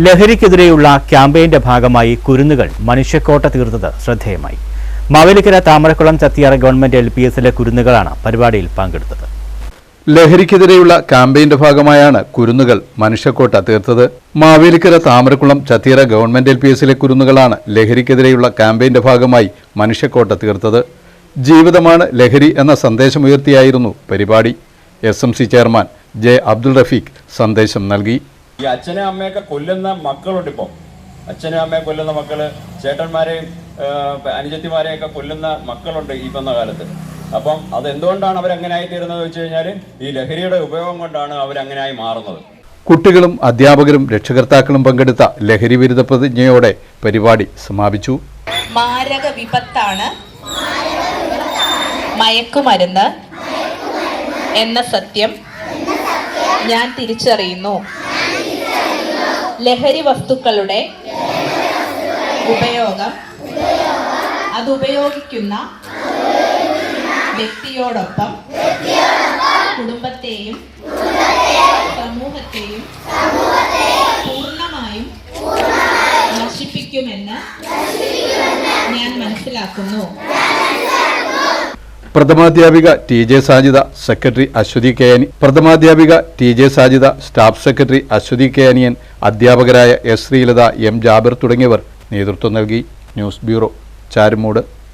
ലഹരിക്കെതിരെയുള്ള ക്യാമ്പയിന്റെ ഭാഗമായി കുരുന്നുകൾ മനുഷ്യക്കോട്ട തീർത്തത് ശ്രദ്ധേയമായി. Mavelikkara Thamarakulam Chathiyara government L P എസിലെ കുരുന്നുകളാണ് പരിപാടിയിൽ പങ്കെടുത്തത്. ലഹരിക്കെതിരെയുള്ള ക്യാമ്പയിന്റെ ഭാഗമായാണ് കുരുന്നുകൾ മനുഷ്യക്കോട്ട തീർത്തത്. Mavelikkara Thamarakulam Chathiyara government L P എസിലെ കുരുന്നുകളാണ് ലഹരിക്കെതിരെയുള്ള ക്യാമ്പയിന്റെ ഭാഗമായി മനുഷ്യക്കോട്ട തീർത്തത്. ജീവിതമാണ് ലഹരി എന്ന സന്ദേശമുയർത്തിയായിരുന്നു പരിപാടി. S M C chairman J Abdul Rafeeq സന്ദേശം നൽകി. ഈ അച്ഛനെ അമ്മയൊക്കെ കൊല്ലുന്ന മക്കളുണ്ട് ഇപ്പോൾ അച്ഛനും അമ്മയെ കൊല്ലുന്ന മക്കൾ ചേട്ടന്മാരെയും അനുജത്തിമാരെയും ഒക്കെ കൊല്ലുന്ന മക്കളുണ്ട് ഈ വന്ന കാലത്ത്. അപ്പം അത് എന്തുകൊണ്ടാണ് അവരങ്ങനെ ആയിത്തീരുന്നത് വെച്ച് കഴിഞ്ഞാൽ ഈ ലഹരിയുടെ ഉപയോഗം കൊണ്ടാണ് അവരങ്ങനെയായി മാറുന്നത്. കുട്ടികളും അധ്യാപകരും രക്ഷകർത്താക്കളും പങ്കെടുത്ത ലഹരി വിരുദ്ധ പ്രതിജ്ഞയോടെ പരിപാടി സമാപിച്ചു. മാരക വിപത്താണ് മയക്കുമരുന്ന് എന്ന സത്യം ഞാൻ തിരിച്ചറിയുന്നു. ലഹരി വസ്തുക്കളുടെ ഉപയോഗം അതുപയോഗിക്കുന്ന വ്യക്തിയോടൊപ്പം കുടുംബത്തെയും സമൂഹത്തെയും പൂർണമായും നശിപ്പിക്കുമെന്ന് ഞാൻ മനസ്സിലാക്കുന്നു. പ്രഥമാധ്യാപിക T J Sajitha secretary Aswathi കെയാനി പ്രഥമാധ്യാപിക T J Sajitha staff secretary Aswathi കെയാനിയൻ അധ്യാപകരായ എസ് ശ്രീലത എം ജാബിർ തുടങ്ങിയവർ നേതൃത്വം നൽകി. News bureau Charummood.